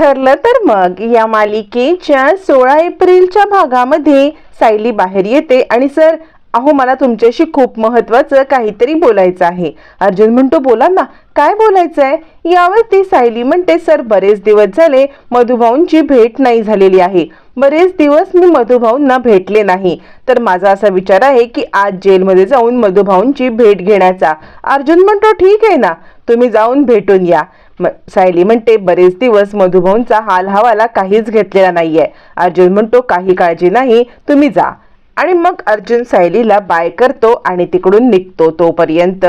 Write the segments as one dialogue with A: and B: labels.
A: ठरलं तर मग या मालिकेच्या सोळा एप्रिलच्या भागामध्ये सायली बाहेर येते. आणि सर अहो मला तुमच्याशी खूप महत्वाचं काहीतरी बोलायचं आहे. अर्जुन म्हणतो बोला ना काय बोलायचं आहे यावरती सायली म्हणते सर बरेच दिवस झाले मधुभाऊंची भेट नाही झालेली आहे. बरेच दिवस मी मधुभाऊंना भेटले नाही. तर माझा असा विचार आहे की आज जेलमध्ये जाऊन मधुभाऊंची भेट घेण्याचा. अर्जुन म्हणतो ठीक आहे ना तुम्ही जाऊन भेटून या. सायली म्हणते बरेच दिवस मधुभाऊंचा हाल हवाला काहीच घेतलेला नाहीये. अर्जुन म्हणतो काही काळजी नाही तुम्ही जा. आणि मग अर्जुन सायलीला बाय करतो आणि तिकडून निघतो तोपर्यंत.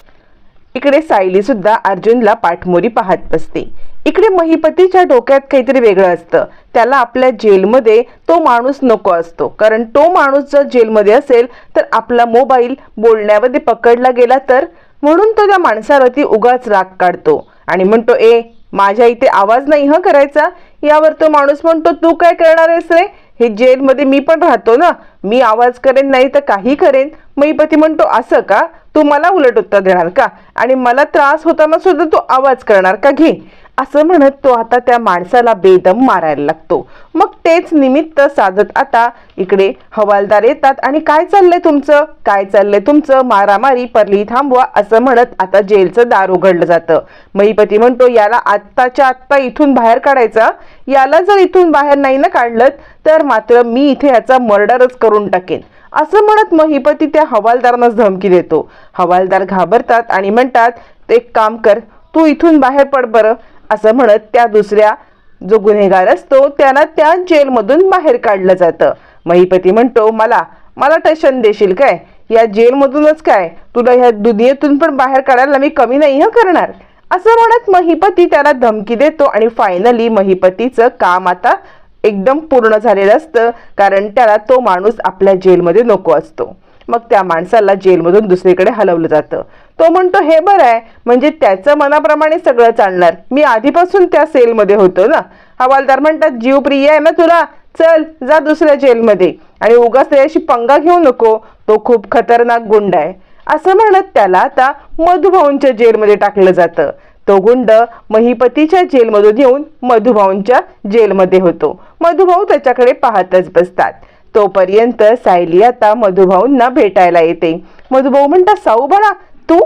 A: इकडे सायली सुद्धा अर्जुनला पाठमोरी पाहत बसते. इकडे महिपतीच्या डोक्यात काहीतरी वेगळं असतं. त्याला आपल्या जेलमध्ये तो माणूस नको असतो. कारण तो माणूस जर जेलमध्ये असेल तर आपला मोबाईल बोलण्यामध्ये पकडला गेला तर? म्हणून तो त्या माणसावरती उगाच राग काढतो. आणि म्हणतो ए माझ्या इथे आवाज नाही ह करायचा? यावर तो माणूस म्हणतो तू काय करणार आहेस रे? हे जेलमध्ये मी पण राहतो ना. मी आवाज करेन नाही तर काही करेन. मैपती म्हणतो असं का? तू मला उलट उत्तर देणार का? आणि मला त्रास होताना सुद्धा तू आवाज करणार का? घे. असं म्हणत तो आता त्या माणसाला बेदम मारायला लागतो. मग तेच निमित्त साधत आता इकडे हवालदार येतात आणि काय चाललंय तुमचं? काय चाललंय तुमचं? मारामारी परली थांबवा असं म्हणत आता जेलचं दार उघडलं जातं. महिपती म्हणतो याला आत्ताच्या आत्ता इथून बाहेर काढायचं? याला जर इथून बाहेर नाही ना काढलं तर मात्र मी इथे याचा मर्डरच करून टाकेन. असं म्हणत महिपती त्या हवालदारांनाच धमकी देतो. हवालदार घाबरतात आणि म्हणतात एक काम कर तू इथून बाहेर पड बरं. असं म्हणत त्या दुसऱ्या जो गुन्हेगार असतो त्याला त्या जेलमधून बाहेर काढलं जातं. महिपती म्हणतो मला मला टशन देशील काय? या जेलमधूनच काय? तुला ह्या दुनियेतून पण बाहेर काढायला मी कमी नाही हं करणार? असं म्हणत महिपती त्याला धमकी देतो आणि फायनली महिपतीचं काम आता एकदम पूर्ण झालेलं असतं कारण त्याला तो माणूस आपल्या जेलमध्ये नको असतो. मग त्या माणसाला जेलमधून दुसरीकडे हलवलं जातं. तो म्हणतो हे बरं आहे. म्हणजे त्याचं मनाप्रमाणे सगळं चालणार. मी आधीपासून त्या सेलमध्ये होतो ना. हवालदार म्हणतात जीव प्रिय आहे ना तुला? चल जा दुसऱ्या जेलमध्ये. आणि उगाच त्याच्याशी पंगा घेऊ नको. तो खूप खतरनाक गुंड आहे. असं म्हणत त्याला आता मधुभाऊंच्या जेलमध्ये टाकलं जातं. तो गुंड महिपतीच्या जेलमधून येऊन मधुभाऊंच्या जेलमध्ये होतो. मधुभाऊ त्याच्याकडे पाहतच बसतात. तोपर्यंत सायली आता मधुभाऊंना भेटायला येते. मधुभाऊ म्हणतात साऊ बाळा तू?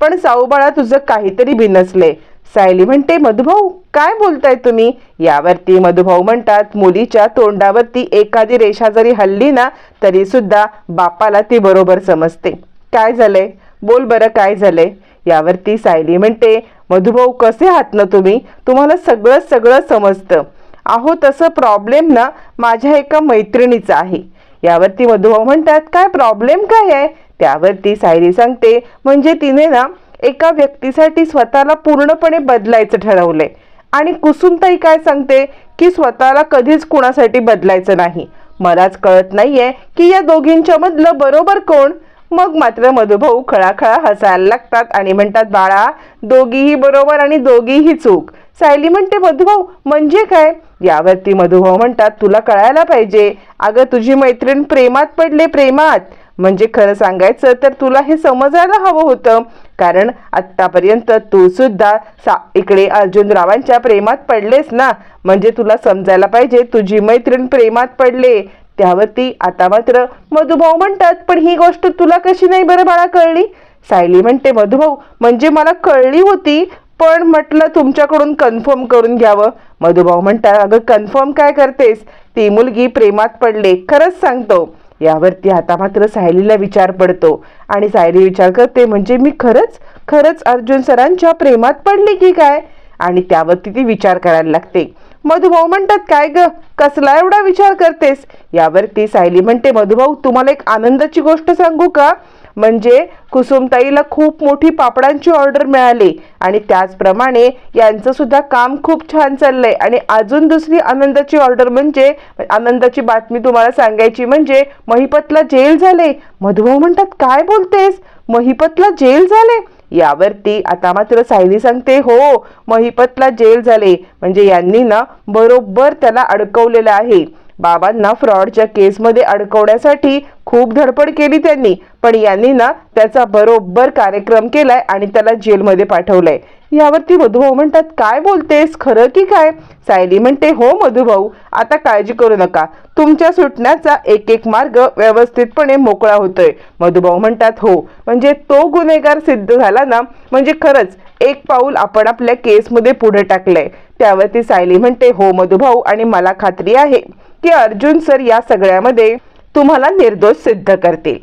A: पण साऊबाळा तुझं काहीतरी बिनसले. सायली म्हणते मधुभाऊ काय बोलताय तुम्ही? यावरती मधुभाऊ म्हणतात मुलीच्या तोंडावरती एखादी रेषा जरी हल्ली ना तरी सुद्धा बापाला ती बरोबर समजते. काय झालंय? बोल बरं काय झालंय? यावरती सायली म्हणते मधुभाऊ कसे आहात ना तुम्ही? तुम्हाला सगळं सगळं समजतं. अहो तसं प्रॉब्लेम ना माझ्या एका मैत्रिणीचा आहे. यावरती मधुभाऊ म्हणतात काय प्रॉब्लेम काय आहे? त्यावरती सायली सांगते म्हणजे तिने ना एका व्यक्तीसाठी स्वतःला पूर्णपणे बदलायचं ठरवलंय. आणि कुसुमताई काय सांगते की स्वतःला कधीच कुणासाठी बदलायचं नाही. मलाच कळत नाहीये की या दोघींच्या मधलं बरोबर कोण? मग मात्र मधुभाऊ खळाखळा हसायला लागतात आणि म्हणतात बाळा दोघीही बरोबर आणि दोघीही चूक. सायली म्हणते मधुभाऊ म्हणजे काय? यावरती मधुभाऊ म्हणतात तुला कळायला पाहिजे. अगं तुझी मैत्रीण प्रेमात पडले प्रेमात. म्हणजे खरं सांगायचं तर तुला हे समजायला हवं होतं. कारण आत्तापर्यंत तू सुद्धा सा इकडे अर्जुनरावांच्या प्रेमात पडलेस ना. म्हणजे तुला समजायला पाहिजे तुझी मैत्रीण प्रेमात पडले. त्यावरती आता मात्र मधुभाऊ म्हणतात पण ही गोष्ट तुला कशी नाही बरं बाळा कळली? सायली म्हणते मधुभाऊ म्हणजे मला कळली होती पण म्हटलं तुमच्याकडून कन्फर्म करून घ्यावं. मधुभाऊ म्हणतात अगं कन्फर्म काय करतेस? ती मुलगी प्रेमात पडले खरंच सांगतो. यावरती आता मात्र सायलीला विचार पडतो. आणि सायली विचार करते म्हणजे मी खरंच खरंच अर्जुन सरांच्या प्रेमात पडली की काय? आणि त्यावरती ती विचार करायला लागते. मधुभाऊ म्हणतात काय ग? कसला एवढा विचार करतेस? यावरती सायली म्हणते मधुभाऊ तुम्हाला एक आनंदाची गोष्ट सांगू का? म्हणजे कुसुमताईला खूप मोठी पापडांची ऑर्डर मिळाली. आणि त्याचप्रमाणे यांचं सुद्धा काम खूप छान चाललंय. आणि अजून दुसरी आनंदाची ऑर्डर म्हणजे आनंदाची बातमी तुम्हाला सांगायची म्हणजे महिपतला जेल झाले मधुभाऊ म्हणतात काय बोलतेस? महिपतला जेल झाले यावरती आता मात्र सायली सांगते हो महिपतला जेल झाले म्हणजे यांनी ना बरोबर त्याला अडकवलेलं आहे. बाबांना फ्रॉडच्या केसमध्ये अडकवण्यासाठी खूप धडपड केली त्यांनी पण यांनी ना त्याचा बरोबर कार्यक्रम केलाय आणि त्याला जेलमध्ये पाठवलंय. यावरती मधुभाऊ म्हणतात काय बोलतेस? खरं की काय? सायली म्हणते हो मधुभाऊ आता काळजी करू नका. तुमच्या सुटण्याचा एक एक मार्ग व्यवस्थितपणे मोकळा होतोय. मधुभाऊ म्हणतात हो. म्हणजे तो गुन्हेगार सिद्ध झाला ना म्हणजे खरंच एक पाऊल आपण आपल्या केसमध्ये पुढे टाकलंय. त्यावरती सायली म्हणते हो मधुभाऊ आणि मला खात्री आहे की अर्जुन सर या सगळ्यामध्ये तुम्हाला निर्दोष सिद्ध करतील.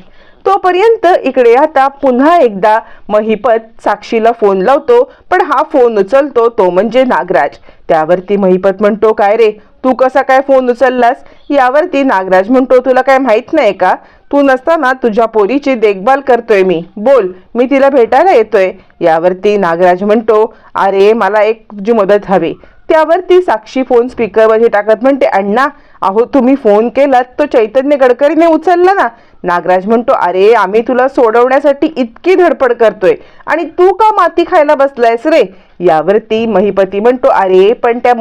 A: तोपर्यंत इकडे आता पुन्हा एकदा महिपत साक्षीला फोन लावतो पण हा फोन उचलतो तो म्हणजे नागराज. त्यावरती महिपत म्हणतो काय रे तू कसा काय फोन उचललास? यावरती नागराज म्हणतो तुला काय माहीत नाही का? तू नसताना तुझ्या पोरीची देखभाल करतोय मी. बोल मी तिला भेटायला येतोय. यावरती नागराज म्हणतो अरे मला एक तुझी मदत हवी. त्यावरती साक्षी फोन स्पीकरमध्ये टाकत म्हणते अण्णा अहो तुम्ही फोन केलात तो चैतन्य गडकरीने उचलला ना. नागराज म्हणतो अरे आम्ही तुला सोडवण्यासाठी इतकी धडपड करतोय. आणि तू का माती खायला बसलायस रे? यावरती महिपती म्हणतो अरे पण त्या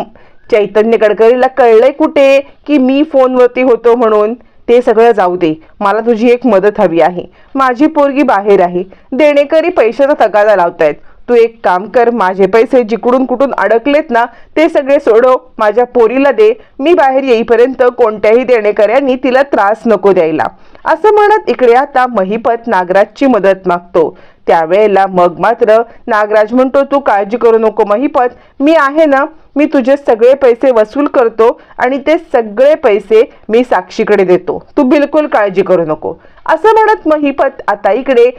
A: चैतन्य गडकरीला कळलंय कुठे की मी फोनवरती होतो म्हणून? ते सगळं जाऊ दे. मला तुझी एक मदत हवी आहे. माझी पोरगी बाहेर आहे. देणेकरी पैशाचा तगादा लावतायत. तू एक काम कर माझे पैसे जिकडून कुठून अडकलेत ना ते सगळे सोडव माझ्या पोरीला दे मी बाहेर येईपर्यंत कोणत्याही देणेकऱ्यांनी तिला त्रास नको द्यायला. असं म्हणत इकडे आता महिपत नागराजची मदत मागतो. त्यावेळेला मग मात्र नागराज म्हणतो तू काळजी करू नको महिपत मी आहे ना मी तुझे सगळे पैसे वसूल करतो आणि ते सगळे पैसे मी साक्षीकडे देतो. तू बिलकुल काळजी करू नको. असं म्हणत महिपत आता इकडे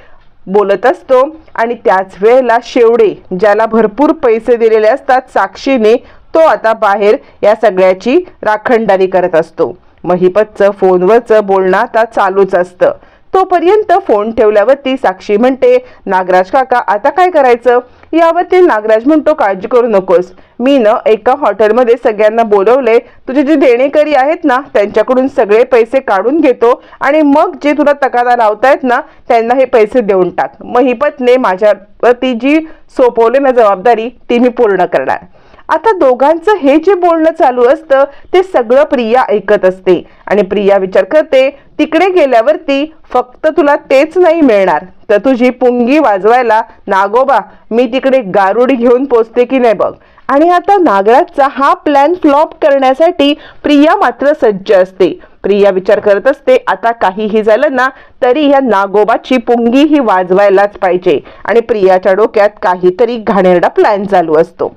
A: बोलत असतो आणि त्याच वेळेला शेवडे ज्याला भरपूर पैसे दिलेले असतात साक्षीने तो आता बाहेर या सगळ्याची राखणदारी करत असतो. महिपतचं फोनवरचं बोलणं आता चालूच असतं. तोपर्यंत फोन ठेवल्यावरती साक्षी म्हणते नागराज काका आता काय करायचं? यावरती नागराज म्हणतो काळजी करू नकोस. मी न एका हॉटेलमध्ये सगळ्यांना बोलवले. तुझे जे देणेकरी आहेत ना त्यांच्याकडून सगळे पैसे काढून घेतो आणि मग जे तुला तकादा लावतायत ना त्यांना हे पैसे देऊन टाक. महिपतने माझ्यावरती जी सोपवली ना जबाबदारी ती मी पूर्ण करणार. आता दोघांचं हे जे बोलणं चालू असतं ते सगळं प्रिया ऐकत असते. आणि प्रिया विचार करते तिकडे गेल्यावरती फक्त तुला तेच नाही मिळणार. तर तुझी पुंगी वाजवायला नागोबा मी तिकडे गारुड घेऊन पोचते की नाही बघ. आणि आता नागराजचा हा प्लॅन फ्लॉप करण्यासाठी प्रिया मात्र सज्ज असते. प्रिया विचार करत असते आता काहीही झालं ना तरी या नागोबाची पुंगी ही वाजवायलाच पाहिजे. आणि प्रियाच्या डोक्यात काहीतरी घाणेरडा प्लॅन चालू असतो.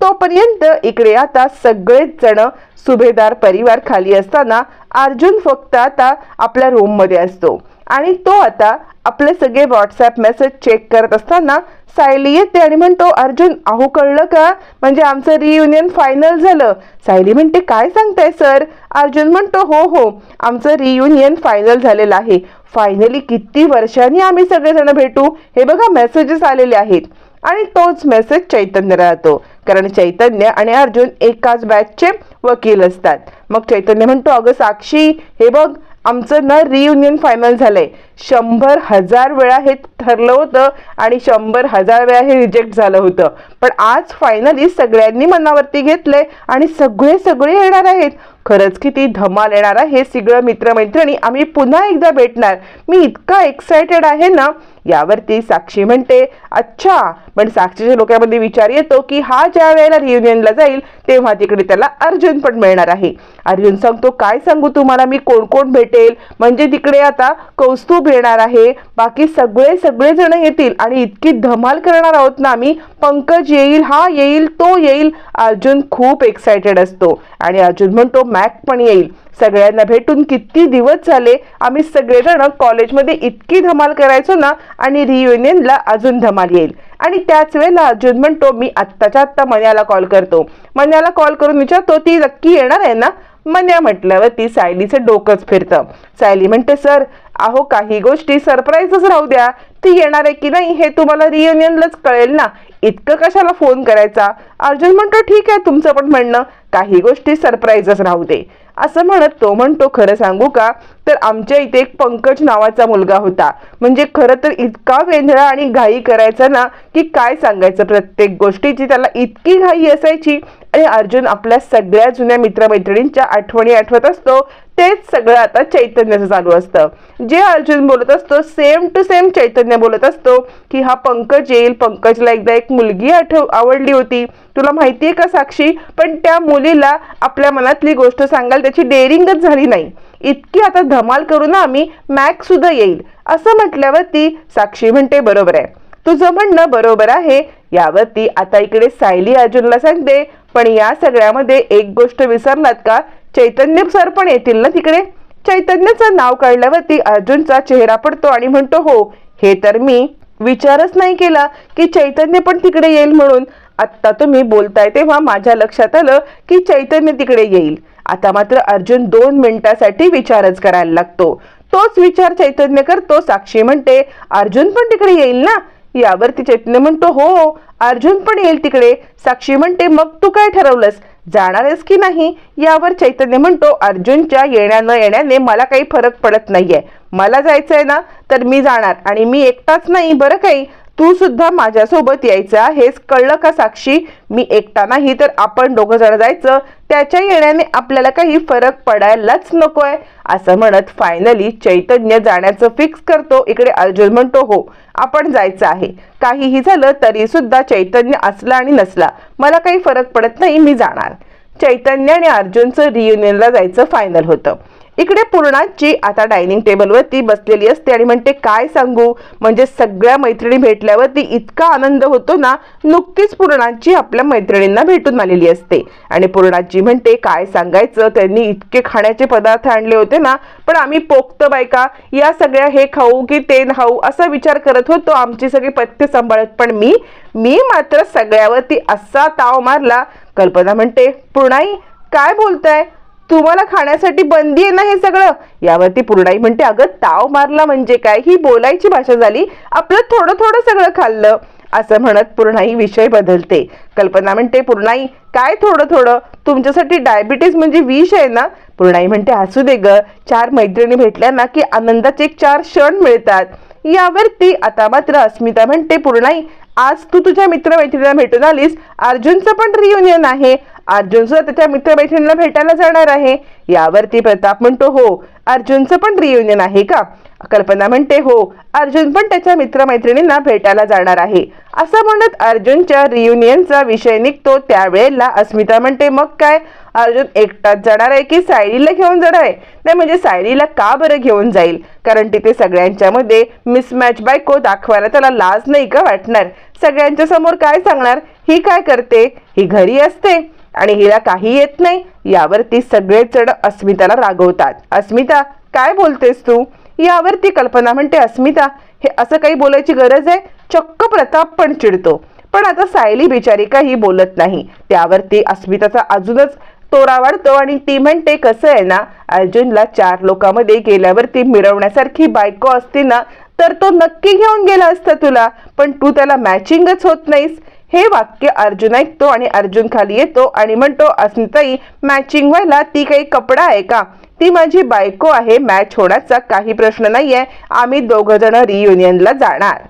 A: तोपर्यंत इकडे आता सगळेच जण सुभेदार परिवार खाली असताना अर्जुन फक्त आता आपल्या रूममध्ये असतो. आणि तो आता आपले सगळे व्हॉट्सॲप मेसेज चेक करत असताना सायली येते आणि म्हणतो अर्जुन अहो कळलं का? म्हणजे आमचं रियुनियन फायनल झालं. सायली म्हणते काय सांगताय सर अर्जुन म्हणतो हो हो आमचं रियुनियन फायनल झालेलं आहे. फायनली किती वर्षांनी आम्ही सगळेजण भेटू? हे बघा मेसेजेस आलेले आहेत. आणि तोच मेसेज चैतन्य राहतो. कारण चैतन्य आणि अर्जुन एकाच बॅचचे वकील असतात. मग चैतन्य म्हणतो अगं साक्षी हे बघ आमचं ना रियुनियन फायनल झालंय. शंभर हजार वेळा हे ठरलं होतं आणि शंभर हजार वेळा हे रिजेक्ट झालं होतं. पण आज फायनली सगळ्यांनी मनावरती घेतलंय आणि सगळे सगळे येणार आहेत. खरंच किती धमाल येणार आहे सगळं मित्रमैत्रिणी आम्ही पुन्हा एकदा भेटणार. मी इतका एक्सायटेड आहे ना यावरती साक्षी म्हणते अच्छा. पण साक्षीच्या डोक्यामध्ये विचार येतो की हा ज्या वेळेला रियुनियनला जाईल तेव्हा तिकडे त्याला अर्जुन पण मिळणार आहे. अर्जुन सांगतो काय सांगू तुम्हाला? मी कोण कोण भेटेल? म्हणजे तिकडे आता कौस्तुभ येणार आहे. बाकी सगळे सगळे जण येतील आणि इतकी धमाल करणार आहोत ना आम्ही पंकज येईल हा येईल तो येईल अर्जुन खूप एक्सायटेड असतो. आणि अर्जुन म्हणतो मॅक पण येईल. सगळ्यांना भेटून किती दिवस झाले आम्ही सगळेजण कॉलेजमध्ये इतकी धमाल करायचो ना आणि रियुनियनला अजून धमाल येईल. आणि त्याच वेळेला अर्जुन म्हणतो मी आत्ताच्या आत्ता मन्याला कॉल करतो. मन्याला कॉल करून विचारतो ती नक्की येणार आहे ना? मन्या म्हटल्यावर ती सायलीचं डोकंच फिरतं. सायली म्हणते सर अहो काही गोष्टी सरप्राईजच राहू द्या. ती येणार आहे की नाही हे तुम्हाला रियुनियनलाच कळेल ना. इतकं कशाला फोन करायचा? अर्जुन म्हणतो ठीक आहे तुमचं पण म्हणणं. काही गोष्टी सरप्राईजच राहू दे. असं म्हणत तो म्हणतो खरं सांगू का? तर आमच्या इथे एक पंकज नावाचा मुलगा होता. म्हणजे खरं तर इतका वेंधळा आणि घाई करायचा ना की काय सांगायचं प्रत्येक गोष्टीची. त्याला इतकी घाई असायची. आणि अर्जुन आपल्या सगळ्या जुन्या मित्रमैत्रिणींच्या आठवणी आठवत असतो. तेच सगळं आता चैतन्याचं चालू असतं. जे अर्जुन बोलत असतो सेम टू सेम चैतन्य बोलत असतो की हा पंकज येईल. पंकजला एकदा एक मुलगी आठव आवडली होती. तुला माहितीये का साक्षी? पण त्या मुलीला आपल्या मनातली गोष्ट सांगाल त्याची डेअरिंगच झाली नाही. इतकी आता धमाल करू ना आम्ही मॅक सुद्धा येईल. असं म्हटल्यावरती साक्षी म्हणते बरोबर आहे. तुझं म्हणणं बरोबर आहे. यावरती आता इकडे सायली अर्जुनला सांगते पण या सगळ्यामध्ये एक गोष्ट विसरलात का? चैतन्य सर पण येतील ना तिकडे? चैतन्याचं नाव काढल्यावरती अर्जुनचा चेहरा पडतो आणि म्हणतो हो हे तर मी विचारच नाही केला की चैतन्य पण तिकडे येईल म्हणून. आत्ता तुम्ही बोलताय तेव्हा माझ्या लक्षात आलं की चैतन्य तिकडे येईल. आता मात्र अर्जुन दोन मिनिटासाठी विचारच करायला लागतो. तोच विचार चैतन्य करतो साक्षी म्हणते अर्जुन पण तिकडे येईल ना? यावरती चैतन्य म्हणतो हो, हो अर्जुन पण येईल तिकडे. साक्षी म्हणते मग तू काय ठरवलंस? जाणारच की नाही? यावर चैतन्य म्हणतो अर्जुनच्या येण्या न येण्याने मला काही फरक पडत नाहीये. मला जायचंय ना तर मी जाणार आणि मी एकटाच नाही बरं काही? तू सुद्धा माझ्यासोबत यायचं आहेस कळलं का साक्षी? मी एकटा नाही तर आपण दोघं जण जायचं. त्याच्या येण्याने आपल्याला काही फरक पडायलाच नकोय. असं म्हणत फायनली चैतन्य जाण्याचं फिक्स करतो. इकडे अर्जुन म्हणतो हो आपण जायचं आहे. काहीही झालं तरी सुद्धा चैतन्य असला आणि नसला. मला काही फरक पडत नाही मी जाणार. चैतन्य आणि अर्जुनचं रियुनियनला जायचं फायनल होतं. इकडे पूर्णाची आता डायनिंग टेबलवरती बसलेली असते आणि म्हणते काय सांगू? म्हणजे सगळ्या मैत्रिणी भेटल्यावरती इतका आनंद होतो ना नुकतीच पूर्णाची आपल्या मैत्रिणींना भेटून आलेली असते. आणि पूर्णाची म्हणते काय सांगायचं? त्यांनी इतके खाण्याचे पदार्थ आणले होते ना पण आम्ही पोक्त बायका. या सगळ्या हे खाऊ की ते खाऊ असा विचार करत होतो. आमची सगळी पथ्य सांभाळत. पण मी मी मात्र सगळ्यावरती असा ताव मारला. कल्पना म्हणते पूर्णाई काय बोलताय? तुम्हाला खाण्यासाठी बंदी आहे ना हे सगळं? यावरती पूर्णाई म्हणते अगं ताव मारला म्हणजे काय? ही बोलायची भाषा झाली. आपलं थोडं थोडं सगळं खाल्लं. असं म्हणत पूर्णाई विषय बदलते. कल्पना म्हणते पूर्णाई काय थोडं थोडं? तुमच्यासाठी डायबिटीज म्हणजे विष आहे ना? पूर्णाई म्हणते असू दे ग. चार मैत्रिणी भेटल्या ना की आनंदाचे एक चार क्षण मिळतात. यावरती आता मात्र अस्मिता म्हणते पूर्णाई आज तू तुझ्या मित्रमैत्रिणीला भेटून आलीस. अर्जुनचं पण रियुनियन आहे. अर्जुन सुद्धा त्याच्या मित्रमैत्रिणीला भेटायला जाणार आहे. यावरती प्रताप म्हणतो हो अर्जुनचं पण रियुनियन आहे का? कल्पना म्हणते हो अर्जुन पण त्याच्या मित्रमैत्रिणींना भेटायला जाणार आहे. असं म्हणत अर्जुनच्या रियुनियनचा विषय निघतो त्यावेळेला अस्मिता म्हणते मग काय? अर्जुन एकटाच जाणार आहे की सायलीला घेऊन जाणार आहे? नाही म्हणजे सायलीला का बरं घेऊन जाईल? कारण तिथे सगळ्यांच्या मध्ये मिसमॅच बायको दाखवायला त्याला लाज नाही का वाटणार? सगळ्यांच्या समोर काय सांगणार? ही काय करते? ही घरी असते? आणि हिला काही येत नाही. यावरती सगळे जण अस्मिताला रागवतात. अस्मिता काय बोलतेस तू? यावरती कल्पना म्हणते अस्मिता हे असं काही बोलायची गरज आहे? चक्क प्रताप पण चिडतो. पण आता सायली बिचारी काही बोलत नाही. त्यावरती अस्मिताचा अजूनच तोरा वाढतो आणि ती म्हणते कसं आहे ना अर्जुनला चार लोकांमध्ये गेल्यावरती मिरवण्यासारखी बायको असती ना तर तो नक्की घेऊन गेला असता तुला. पण तू त्याला मॅचिंगच होत नाहीस. हे वाक्य अर्जुन ऐकतो आणि अर्जुन खाली येतो आणि म्हणतो अस्मिताई मॅचिंग व्हायला ती काही कपडा आहे का? ती माझी बायको आहे मॅच होण्याचा काही प्रश्न नाहीये. आम्ही दोघ जण रियुनियनला जाणार.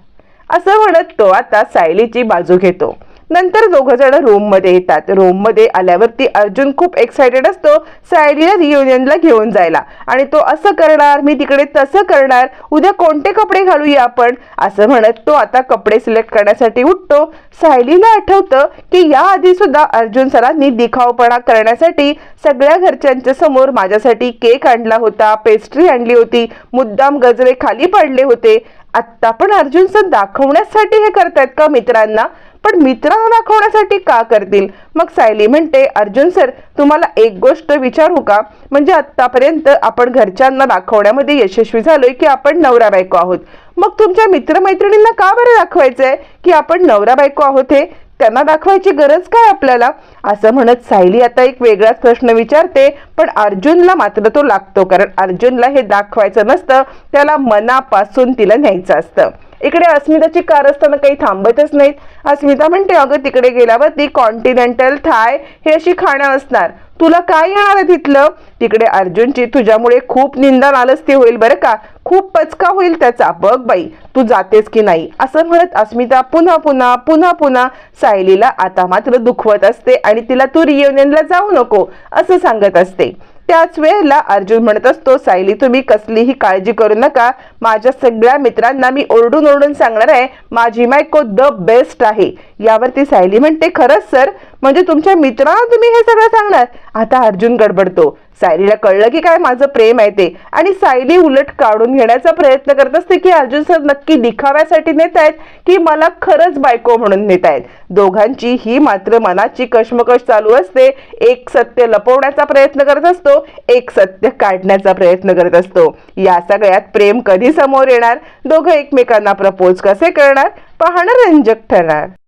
A: असं म्हणत तो आता सायलीची बाजू घेतो. नंतर दोघ जण रोममध्ये येतात. रोममध्ये आल्यावरती अर्जुन खूप एक्सायटेड असतो सायलीला रियुनियनला घेऊन जायला. आणि तो असं करणार मी तिकडे तसं करणार उद्या कोणते कपडे घालूया आपण? असं म्हणत तो आता कपडे सिलेक्ट करण्यासाठी उठतो. सायलीला आठवतं की याआधी सुद्धा अर्जुन सरांनी दिखावपणा करण्यासाठी सगळ्या घरच्यांच्या समोर माझ्यासाठी केक आणला होता पेस्ट्री आणली होती मुद्दाम गजरे खाली पडले होते. आत्ता पण अर्जुन सर दाखवण्यासाठी हे करतायत का मित्रांना? पण मित्रांना दाखवण्यासाठी का करतील? मग सायली म्हणते अर्जुन सर तुम्हाला एक गोष्ट विचारू का? म्हणजे आतापर्यंत आपण घरच्यांना दाखवण्यामध्ये यशस्वी झालोय की आपण नवरा बायको आहोत. मग तुमच्या मित्रमैत्रिणींना का बरं दाखवायचंय की आपण नवरा बायको आहोत हे? त्यांना दाखवायची गरज काय आपल्याला? असं म्हणत सायली आता एक वेगळाच प्रश्न विचारते पण अर्जुनला मात्र तो लागतो. कारण अर्जुनला हे दाखवायचं नसतं त्याला मनापासून तिला न्यायचं असतं. इकडे अस्मिताची कार असताना काही थांबतच नाहीत. अस्मिता म्हणते अगं तिकडे गेल्यावरती कॉन्टिनेंटल थाय हे अशी खाणं असणार. तुला काय येणार आहे तिथलं? तिकडे अर्जुनची तुझ्यामुळे खूप निंदा नालस्ती होईल बरं का. खूप पचका होईल त्याचा. बघ बाई तू जातेस की नाही? असं म्हणत अस्मिता पुन्हा पुन्हा पुन्हा पुन्हा सायलीला आता मात्र दुखवत असते आणि तिला तू रियुनियनला जाऊ नको असं सांगत असते. त्याच वेळेला अर्जुन म्हणत असतो सायली तुम्ही कसलीही काळजी करू नका. माझ्या सगळ्या मित्रांना मी ओरडून ओरडून सांगणार आहे. माझी मायको द बेस्ट आहे. यावरती सायली म्हणते खरंच सर म्हणजे तुमच्या मित्रांना तुम्ही हे सगळं सांगणार. आता अर्जुन गडबडतो. सायलीला कळलं की काय माझं प्रेम आहे ते. आणि सायली उलट काढून घेण्याचा प्रयत्न करत असते की अर्जुन सर नक्की दिखाव्यासाठी नेत आहेत की मला खरंच बायको म्हणून नेत आहेत. दोघांची ही मात्र मनाची कशमकश चालू असते. एक सत्य लपवण्याचा प्रयत्न करत असतो. एक सत्य काढण्याचा प्रयत्न करत असतो. या सगळ्यात प्रेम कधी समोर येणार? दोघं एकमेकांना प्रपोज कसे करणार? पाहणं रंजक ठरणार.